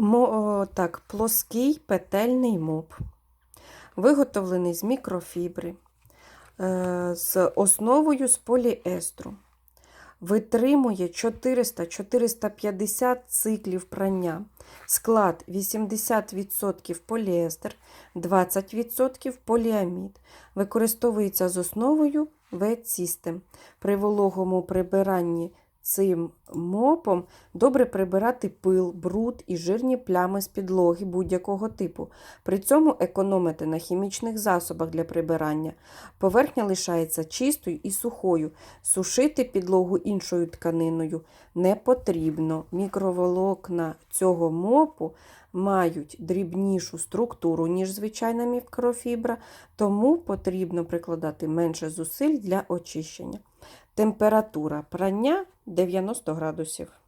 Мо, так, плоский петельний моп. Виготовлений з мікрофібри, е, з основою з поліестру. Витримує 400-450 циклів прання. Склад 80% поліестер, 20% поліамід. Використовується з основою ветсістем. При вологому прибиранні цим мопом добре прибирати пил, бруд і жирні плями з підлоги будь-якого типу. При цьому економити на хімічних засобах для прибирання. Поверхня лишається чистою і сухою. Сушити підлогу іншою тканиною не потрібно. Мікроволокна цього мопу мають дрібнішу структуру, ніж звичайна мікрофібра, тому потрібно прикладати менше зусиль для очищення. Температура прання 90 градусів.